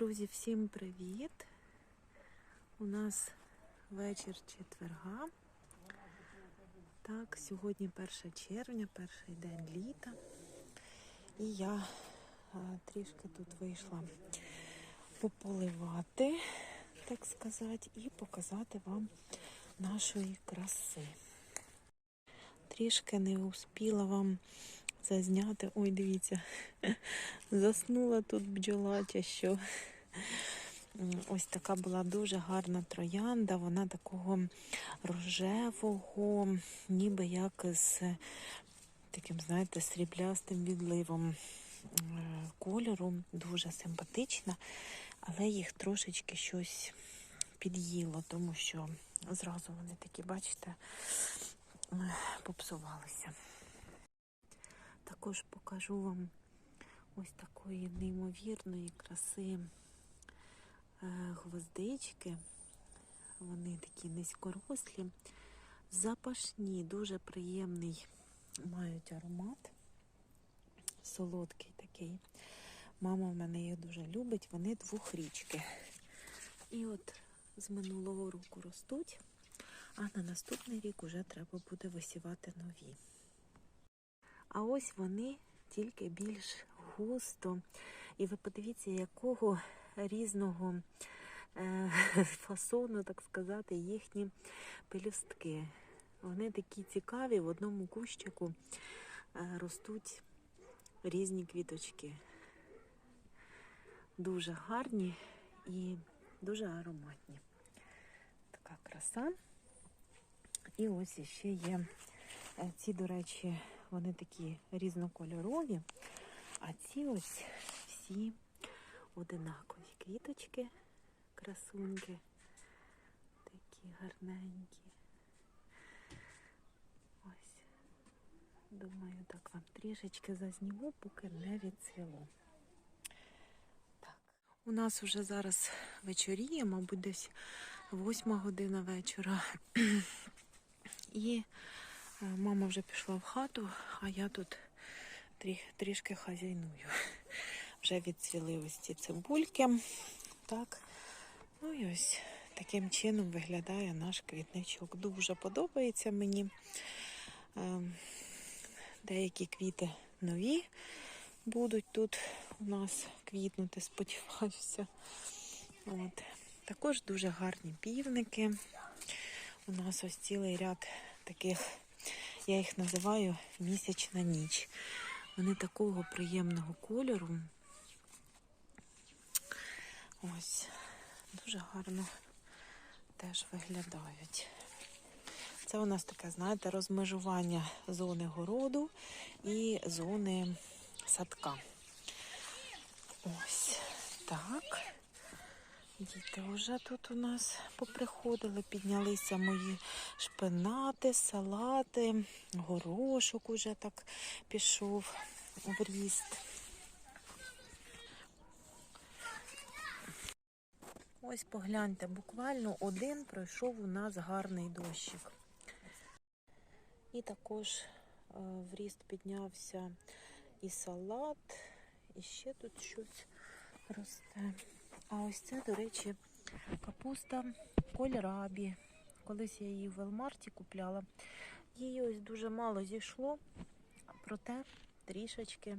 Друзі, всім привіт! У нас вечір четверга. Так, сьогодні 1 червня, перший день літа. І я а, трішки тут вийшла пополивати, так сказати, і показати вам нашої краси. Трішки не успіла вам зазняти. Ой, дивіться, заснула тут бджолатя, що ось така була дуже гарна троянда. Вона такого рожевого, ніби як з таким, знаєте, сріблястим відливом е, кольору. Дуже симпатична, але їх трошечки щось під'їло, тому що зразу вони такі, бачите, е, попсувалися. Також покажу вам ось такої неймовірної краси е, гвоздички. Вони такі низькорослі, запашні, дуже приємний мають аромат, солодкий такий. Мама в мене їх дуже любить, вони двохрічки. І от з минулого року ростуть, а на наступний рік уже треба буде висівати нові. А ось вони тільки більш густо. І ви подивіться, якого різного е, фасону, так сказати, їхні пелюстки. Вони такі цікаві, в одному кущику е, ростуть різні квіточки. Дуже гарні і дуже ароматні. Така краса. І ось іще є е, ці, до речі, вони такі різнокольорові, а ці ось всі одинакові квіточки, красуньки, такі гарненькі. Ось, думаю, так вам трішечки зазніму, поки не відцвіло. У нас вже зараз вечоріє, мабуть, десь восьма година вечора. І Мама вже пішла в хату, а я тут трі, трішки хазяйную. Вже відцвіли ось ці цибульки. Так. Ну і ось таким чином виглядає наш квітничок. Дуже подобається мені. Е, Деякі квіти нові будуть тут у нас квітнути, сподіваюся. От. Також дуже гарні півники. У нас ось цілий ряд таких я їх називаю місячна ніч. Вони такого приємного кольору. Ось, дуже гарно теж виглядають. Це у нас таке, знаєте, розмежування зони городу і зони садка. Ось так. Діти вже тут у нас поприходили, піднялися мої шпинати, салати, горошок уже так пішов в ріст. Ось погляньте, буквально один пройшов у нас гарний дощик. І також е, в ріст піднявся і салат, і ще тут щось росте. А ось це, до речі, капуста кольрабі. Колись я її в Велмарті купляла. Її ось дуже мало зійшло, проте трішечки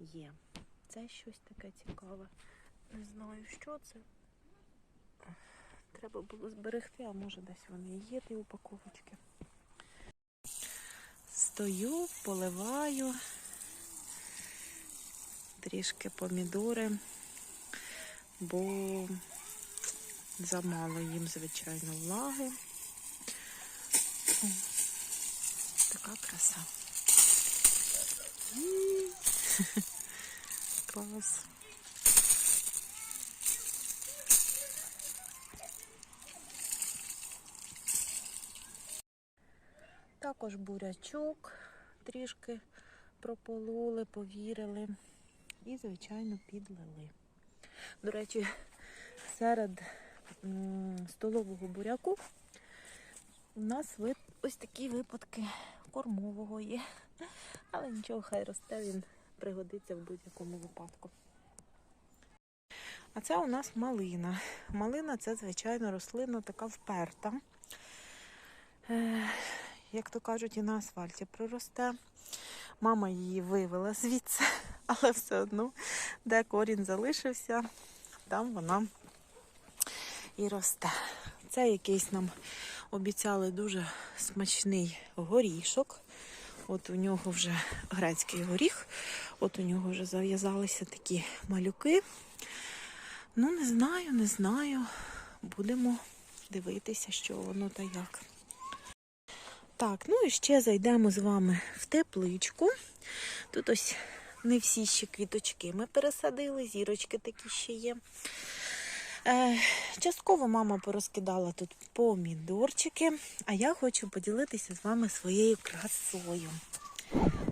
є. Це щось таке цікаве. Не знаю, що це. Треба було зберегти, а може десь вони є, ті упаковочки. Стою, поливаю трішки помідори бо замало їм, звичайно, влаги. Така краса. Клас. Також бурячок трішки пропололи, повірили і, звичайно, підлили. До речі, серед столового буряку у нас ось такі випадки кормового є. Але нічого, хай росте, він пригодиться в будь-якому випадку. А це у нас малина. Малина це, звичайно, рослина така вперта. Е, як то кажуть, і на асфальті проросте. Мама її вивела звідси, але все одно, де корінь залишився, там вона і росте. Це якийсь нам обіцяли дуже смачний горішок. От у нього вже грецький горіх, от у нього вже зав'язалися такі малюки. Ну, не знаю, не знаю. Будемо дивитися, що воно та як. Так, ну і ще зайдемо з вами в тепличку. Тут ось не всі ще квіточки ми пересадили, зірочки такі ще є. Е, частково мама порозкидала тут помідорчики, а я хочу поділитися з вами своєю красою.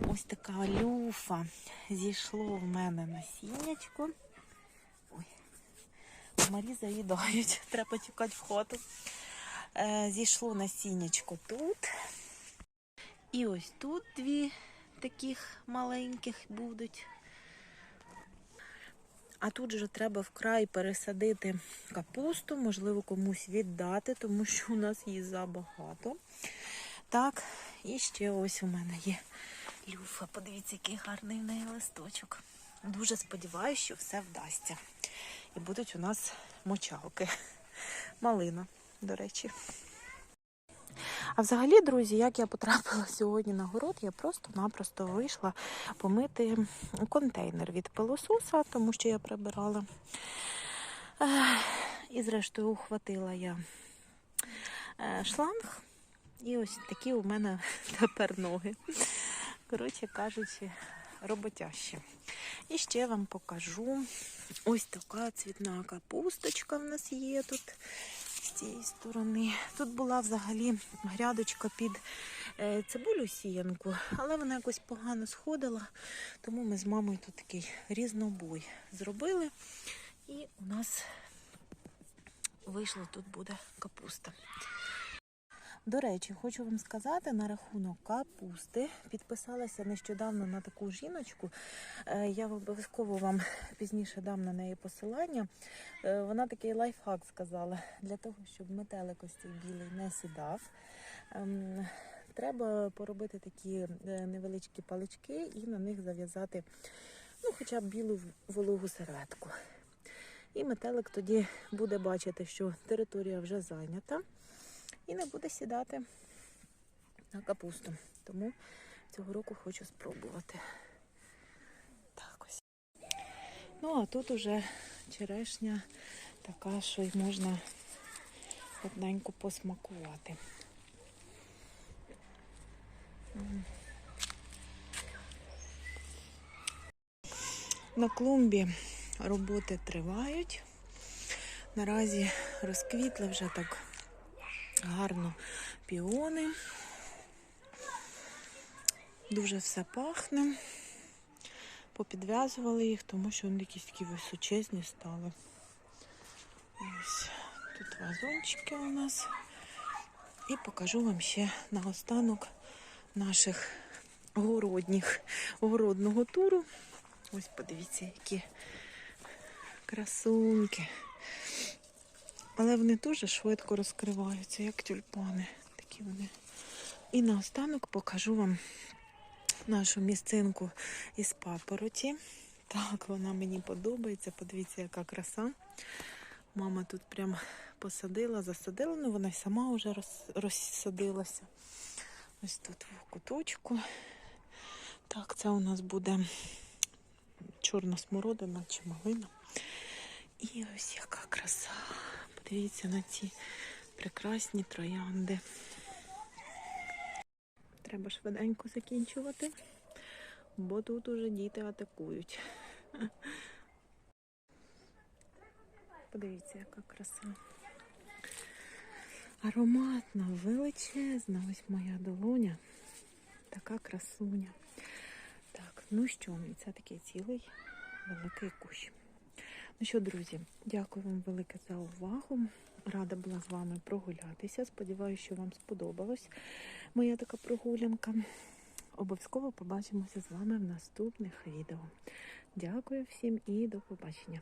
Ось така люфа зійшло в мене насіннячко. Ой, комарі заїдають, треба тікати в хату. Е, зійшло насіннячко тут. І ось тут дві таких маленьких будуть. А тут же треба вкрай пересадити капусту, можливо, комусь віддати, тому що у нас її забагато. Так, і ще ось у мене є люфа. Подивіться, який гарний в неї листочок. Дуже сподіваюся, що все вдасться. І будуть у нас мочалки. Малина, до речі. А взагалі, друзі, як я потрапила сьогодні на город, я просто-напросто вийшла помити контейнер від пилососа, тому що я прибирала. І, зрештою, ухватила я е, шланг. І ось такі у мене тепер ноги. Коротше кажучи, роботящі. І ще вам покажу ось така цвітна капусточка в нас є тут з цієї сторони. Тут була взагалі грядочка під е, цибулю сіянку, але вона якось погано сходила, тому ми з мамою тут такий різнобой зробили. І у нас вийшло тут буде капуста. До речі, хочу вам сказати на рахунок капусти. Підписалася нещодавно на таку жіночку. Е, Я обов'язково вам пізніше дам на неї посилання. Е, Вона такий лайфхак сказала для того, щоб метелик ось цей білий не сідав. ем, Треба поробити такі е, невеличкі палички і на них зав'язати ну, хоча б білу вологу серветку. І метелик тоді буде бачити, що територія вже зайнята і не буде сідати на капусту. Тому цього року хочу спробувати. Так ось. Ну, а тут уже черешня така, що й можна одненько посмакувати. На клумбі роботи тривають. Наразі розквітли вже так гарно піони. Дуже все пахне. Попідв'язували їх, тому що вони якісь такі височезні стали. Ось тут вазончики у нас. І покажу вам ще наостанок наших городніх, городного туру. Ось подивіться, які красунки. Але вони дуже швидко розкриваються, як тюльпани. Такі вони. І наостанок покажу вам нашу місцинку із папороті. Так, вона мені подобається. Подивіться, яка краса. Мама тут прям посадила, засадила, ну вона й сама вже роз, розсадилася. Ось тут в куточку. Так, це у нас буде чорна смородина чи малина. І ось яка краса. Подивіться на ці прекрасні троянди. Треба швиденько закінчувати, бо тут уже діти атакують. Подивіться, яка краса. Ароматна, величезна, ось моя долоня. Така красуня. Так, ну що, це такий цілий великий кущ. Ну що, друзі, дякую вам велике за увагу. Рада була з вами прогулятися. Сподіваюся, що вам сподобалась моя така прогулянка. Обов'язково побачимося з вами в наступних відео. Дякую всім і до побачення.